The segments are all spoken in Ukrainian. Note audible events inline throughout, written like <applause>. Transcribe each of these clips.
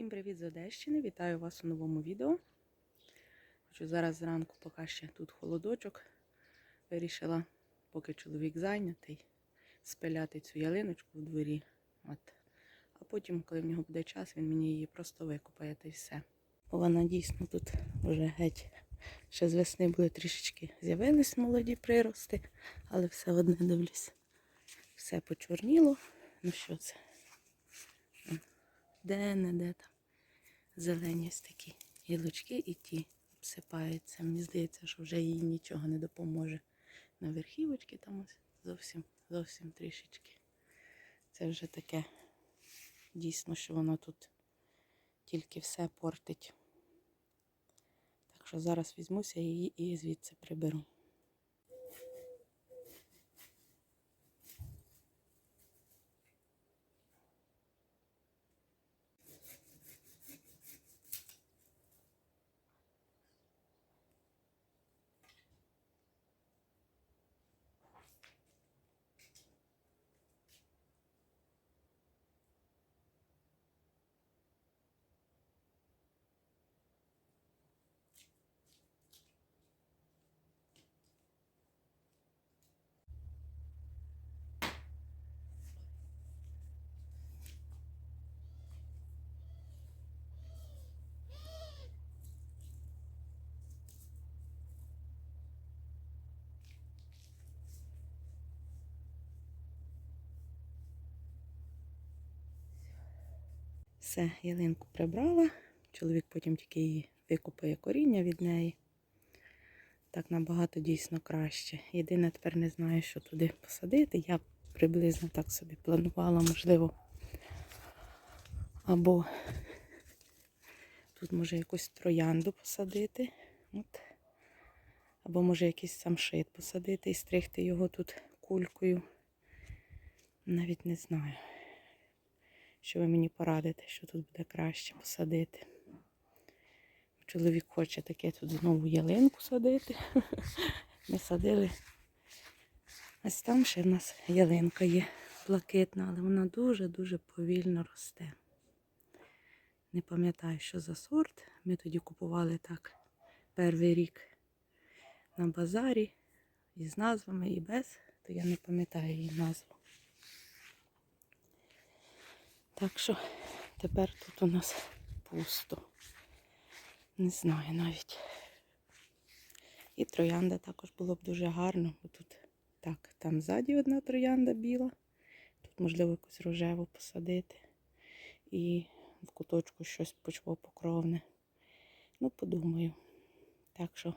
Всім привіт з Одещини! Вітаю вас у новому відео. Хочу зараз зранку, поки ще тут холодочок, вирішила, поки чоловік зайнятий, спиляти цю ялиночку в дворі. От. А потім, коли в нього буде час, він мені її просто викупає та й все. Бо Вона дійсно тут вже геть. Ще з весни були трішечки з'явились молоді прирости, але все одне дивлюсь. Все почорніло. Ну що це? Де-не-де там зелені ось такі гілочки і ті обсипаються. Мені здається, що вже їй нічого не допоможе. На верхівочки там ось зовсім зовсім трішечки. Це вже таке дійсно, що воно тут тільки все портить. Так що зараз візьмуся її і звідси приберу. Все, ялинку прибрала. Чоловік потім тільки її викупає коріння від неї. Так набагато дійсно краще. Єдине, тепер не знаю, що туди посадити. Я приблизно так собі планувала, можливо. Або тут може якусь троянду посадити. От. Або може якийсь самшит посадити і стригти його тут кулькою. Навіть не знаю що ви мені порадите, що тут буде краще посадити. Чоловік хоче таке тут знову ялинку садити. <laughs> Ми садили. Ось там ще в нас ялинка є блакитна, але вона дуже-дуже повільно росте. Не пам'ятаю, що за сорт. Ми тоді купували так перший рік на базарі із назвами і без, то я не пам'ятаю її назву. Так що тепер тут у нас пусто. Не знаю навіть. І троянда також було б дуже гарно. Бо тут так, там ззаді одна троянда біла. Тут, можливо, якусь рожеву посадити. І в куточку щось почвопокровне. Ну, подумаю. Так що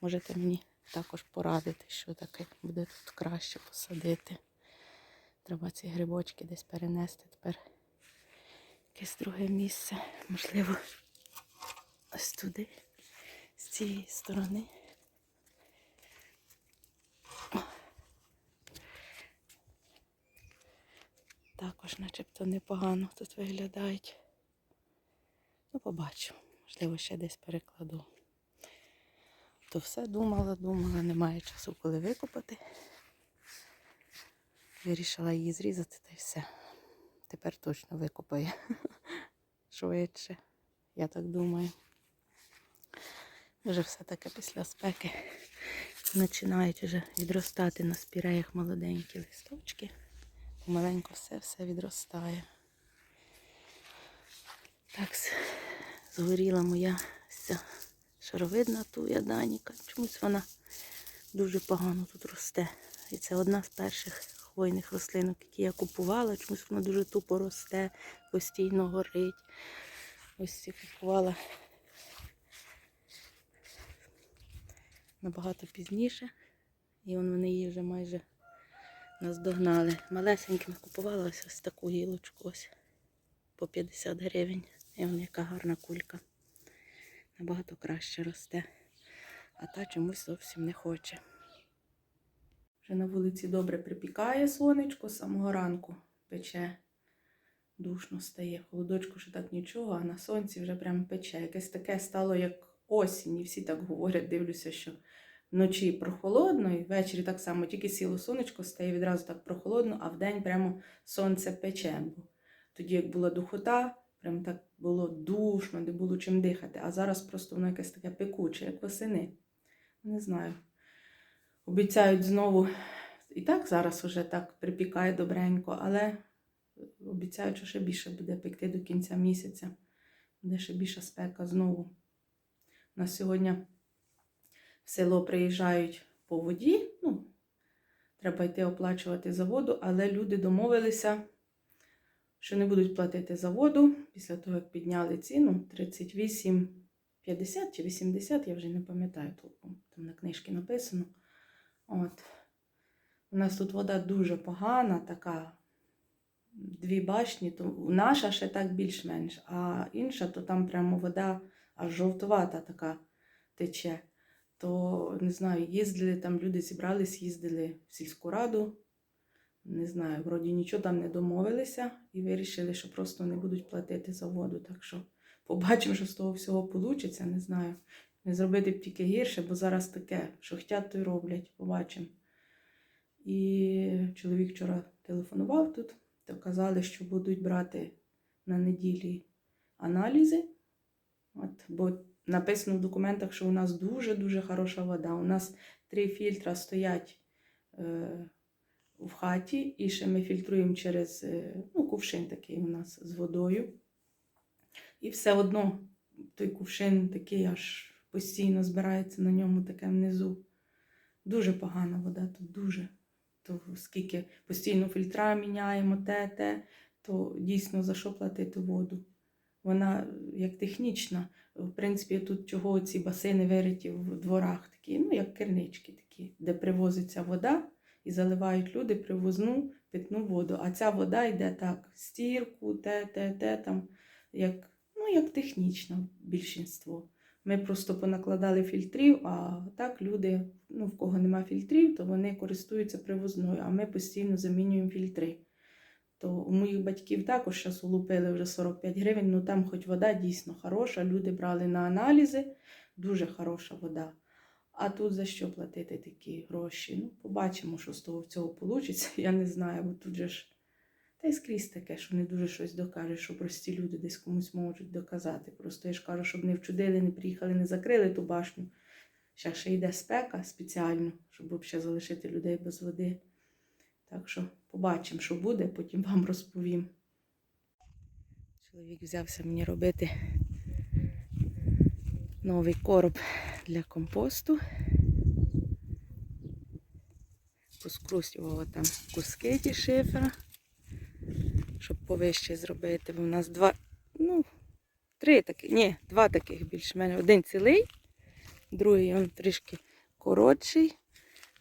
можете мені також порадити, що таке буде тут краще посадити. Треба ці грибочки десь перенести тепер якесь друге місце. Можливо, ось туди, з цієї сторони. Також начебто непогано тут виглядають. Ну, побачу. Можливо, ще десь перекладу. То все думала, думала, немає часу, коли викопати. Вирішила її зрізати та й все. Тепер точно викопає <laughs> швидше, я так думаю. Вже все-таки після спеки починають вже відростати на спіреях молоденькі листочки. Помаленько все-все відростає. Так, згоріла моя ця шаровидна туя Даніка. Чомусь вона дуже погано тут росте. І це одна з перших хвойних рослинок, які я купувала. Чомусь вона дуже тупо росте, постійно горить. Ось ці купувала набагато пізніше. І вон вони її вже майже наздогнали. Малесенькими купувала ось, ось таку гілочку ось по 50 гривень. І вон яка гарна кулька. Набагато краще росте. А та чомусь зовсім не хоче. Вже на вулиці добре припікає сонечко, з самого ранку пече, душно стає. Холодочку ще так нічого, а на сонці вже прям пече. Якесь таке стало, як осінь. І всі так говорять, дивлюся, що вночі прохолодно, і ввечері так само, тільки сіло сонечко, стає відразу так прохолодно, а вдень прямо сонце пече. Бо тоді, як була духота, Прям так було душно, не було чим дихати. А зараз просто воно якесь таке пекуче, як восени. Не знаю. Обіцяють знову. І так зараз вже так припікає добренько, але обіцяють, що ще більше буде пекти до кінця місяця. Буде ще більша спека знову. У нас сьогодні в село приїжджають по воді. Ну, треба йти оплачувати за воду, але люди домовилися, що не будуть платити за воду після того, як підняли ціну 38,50 чи 80, я вже не пам'ятаю толком. Там на книжці написано. От. У нас тут вода дуже погана, така дві башні, то наша ще так більш-менш, а інша, то там прямо вода аж жовтувата така тече. То не знаю, їздили там, люди зібрались, їздили в сільську раду. Не знаю, вроді нічого там не домовилися і вирішили, що просто не будуть платити за воду. Так що побачимо, що з того всього вийде, не знаю. Не зробити б тільки гірше, бо зараз таке, що хотять, то й роблять. Побачимо. І чоловік вчора телефонував тут, то казали, що будуть брати на неділі аналізи. От, бо написано в документах, що у нас дуже-дуже хороша вода. У нас три фільтра стоять е, в хаті, і ще ми фільтруємо через е, ну, кувшин такий у нас з водою. І все одно той кувшин такий аж постійно збирається на ньому таке внизу. Дуже погана вода тут, дуже. То скільки постійно фільтра міняємо, те, те, то дійсно за що платити воду? Вона як технічна. В принципі, тут чого ці басейни вириті в дворах, такі, ну, як кернички такі, де привозиться вода і заливають люди привозну питну воду. А ця вода йде так, стірку, те, те, те, там, як, ну, як технічна більшинство. Ми просто понакладали фільтрів, а так люди, ну, в кого нема фільтрів, то вони користуються привозною, а ми постійно замінюємо фільтри. То у моїх батьків також зараз улупили вже 45 гривень, ну там хоч вода дійсно хороша, люди брали на аналізи, дуже хороша вода. А тут за що платити такі гроші? Ну, побачимо, що з того цього вийде. <laughs> Я не знаю, бо тут же ж та й скрізь таке, що не дуже щось докажуть, що прості люди десь комусь можуть доказати. Просто я ж кажу, щоб не вчудили, не приїхали, не закрили ту башню. Ще ще йде спека спеціально, щоб взагалі залишити людей без води. Так що побачимо, що буде, потім вам розповім. Чоловік взявся мені робити новий короб для компосту. Поскрусювала там куски ті шифера, щоб повище зробити. Бо в нас два, ну, три такі, ні, два таких більш-менш. Один цілий, другий він трішки коротший.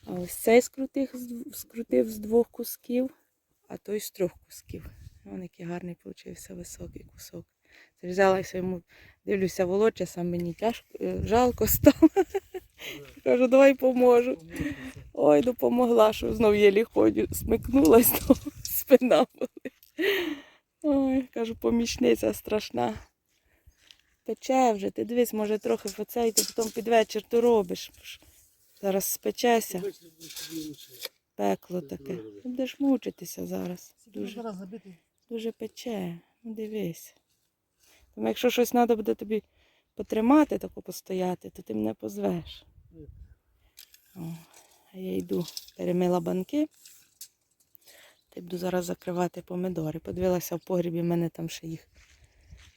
А ось цей скрутив, скрутив з двох кусків, а той з трьох кусків. Вон який гарний получився високий кусок. Це взялася йому, дивлюся, волоча, сам мені тяжко, е, жалко стало. <laughs> Кажу, давай поможу. Ой, допомогла, що знов єлі ходю, смикнулась, <laughs> спина болить. Ой, кажу, помічниця страшна. Пече вже, ти дивись, може трохи в оцей, ти потім під вечір то робиш. Зараз спечеся, пекло таке. Ти будеш мучитися зараз. Дуже, дуже пече. Ну дивись. Тому якщо щось треба буде тобі потримати, тако постояти, то ти мене позвеш. О, а я йду, перемила банки. Та буду зараз закривати помідори. Подивилася в погрібі, в мене там ще їх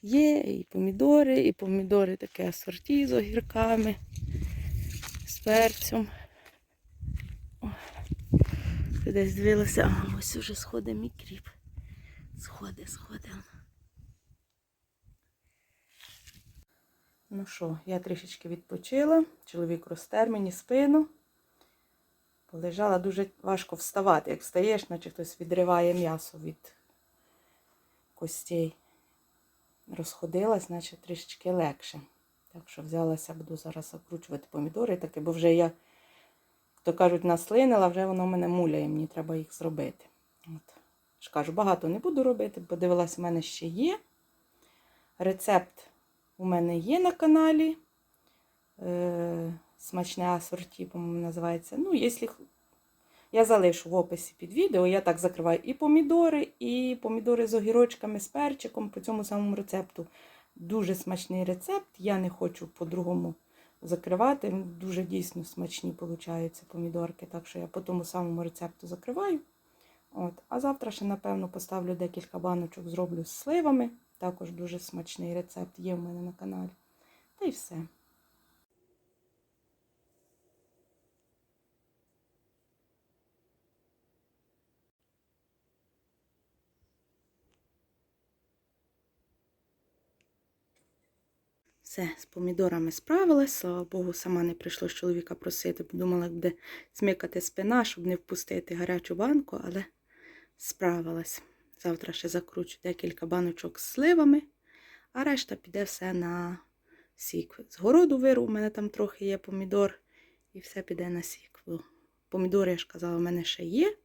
є, і помідори, і помідори таке асорті з огірками, з перцем. О, десь дивилася, а ось уже сходить мій кріп. Сходи, сходи. Ну що, я трішечки відпочила, чоловік розтер мені спину. Полежала дуже важко вставати. Як встаєш, наче хтось відриває м'ясо від костей. Розходилась, наче трішечки легше. Так що взялася, буду зараз закручувати помідори, таке, бо вже я, то кажуть, наслинила, вже воно мене муляє, мені треба їх зробити. От. Ж кажу, багато не буду робити, подивилась, в мене ще є. Рецепт у мене є на каналі. Е, смачне асорті, по-моєму, називається. Ну, якщо Я залишу в описі під відео. Я так закриваю і помідори, і помідори з огірочками, з перчиком по цьому самому рецепту. Дуже смачний рецепт. Я не хочу по-другому закривати. Дуже дійсно смачні получаються помідорки. Так що я по тому самому рецепту закриваю. От. А завтра ще, напевно, поставлю декілька баночок, зроблю з сливами. Також дуже смачний рецепт є в мене на каналі. Та й все. Все, з помідорами справилась. Слава Богу, сама не прийшлось чоловіка просити, бо думала, як буде смикати спина, щоб не впустити гарячу банку, але справилась. Завтра ще закручу декілька баночок з сливами, а решта піде все на сік. З городу виру, у мене там трохи є помідор, і все піде на сік. Помідори, я ж казала, у мене ще є,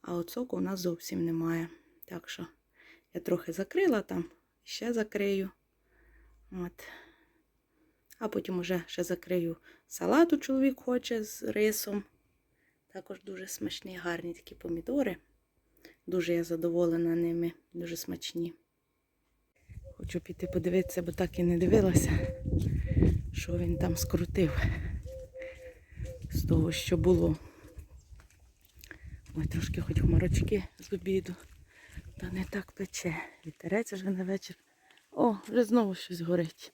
а от соку у нас зовсім немає. Так що я трохи закрила там, ще закрию. От. А потім уже ще закрию салату, чоловік хоче з рисом. Також дуже смачні, гарні такі помідори. Дуже я задоволена ними, дуже смачні. Хочу піти подивитися, бо так і не дивилася, що він там скрутив з того, що було. Ой, трошки хоч хмарочки з обіду, та не так пече. Вітерець вже на вечір. О, вже знову щось горить.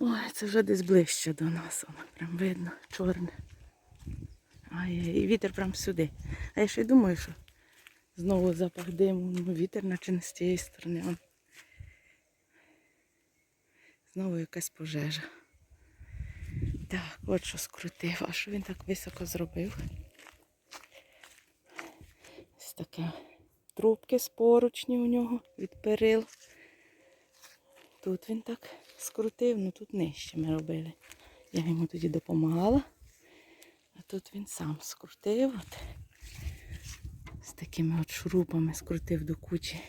Ой, це вже десь ближче до нас. Воно прям видно, чорне. Ай, і вітер прям сюди. А я ще й думаю, що знову запах диму, ну, вітер наче не з цієї сторони. Он. Знову якась пожежа. Так, от що скрутив. А що він так високо зробив? Ось таке трубки з поручні у нього від перил. Тут він так скрутив, ну тут нижче ми робили. Я йому тоді допомагала. А тут він сам скрутив. От. З такими от шурупами скрутив до кучі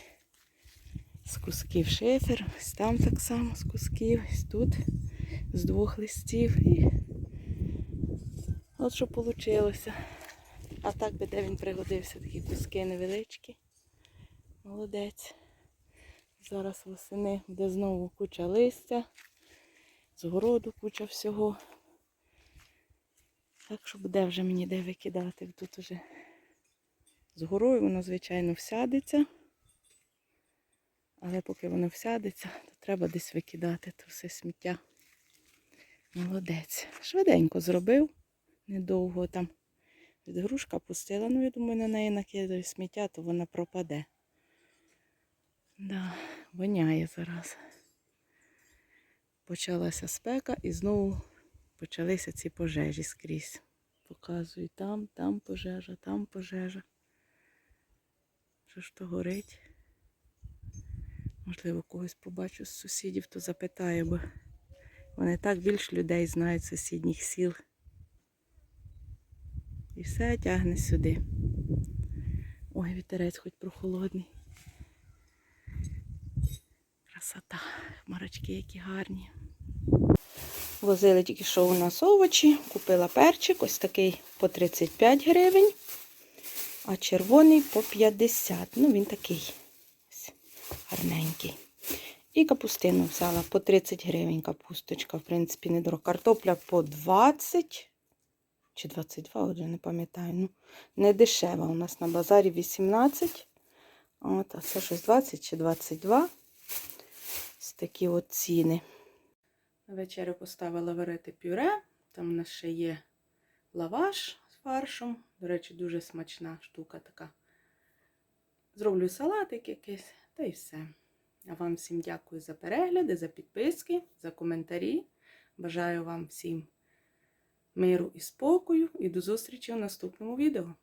з кусків шифер. Ось там так само з кусків, ось тут з двох листів. І от що вийшло. А так би де він пригодився, такі куски невеличкі. Молодець. Зараз восени буде знову куча листя, з городу куча всього. Так що буде вже мені де викидати. Тут уже з горою воно, звичайно, всядеться. Але поки воно всядеться, то треба десь викидати то все сміття. Молодець. Швиденько зробив. Недовго там від грушка пустила. Ну, я думаю, на неї накидаю сміття, то вона пропаде. Да, воняє зараз. Почалася спека і знову почалися ці пожежі скрізь. Показую там, там пожежа, там пожежа. Що ж то горить? Можливо, когось побачу з сусідів, то запитаю, бо вони так більш людей знають з сусідніх сіл. І все тягне сюди. Ой, вітерець хоч прохолодний. Красота. Хмарочки які гарні. Возили тільки що у нас овочі. Купила перчик, ось такий по 35 гривень, а червоний по 50. Ну, він такий ось гарненький. І капустину взяла по 30 гривень капусточка, в принципі, недорого. Картопля по 20 чи 22, вже не пам'ятаю. Ну, не дешева. У нас на базарі 18. От, а це щось 20 чи 22. Такі от ціни. На вечерю поставила варити пюре. Там у нас ще є лаваш з фаршем. До речі, дуже смачна штука така. Зроблю салатик якийсь, та й все. А вам всім дякую за перегляди, за підписки, за коментарі. Бажаю вам всім миру і спокою і до зустрічі у наступному відео.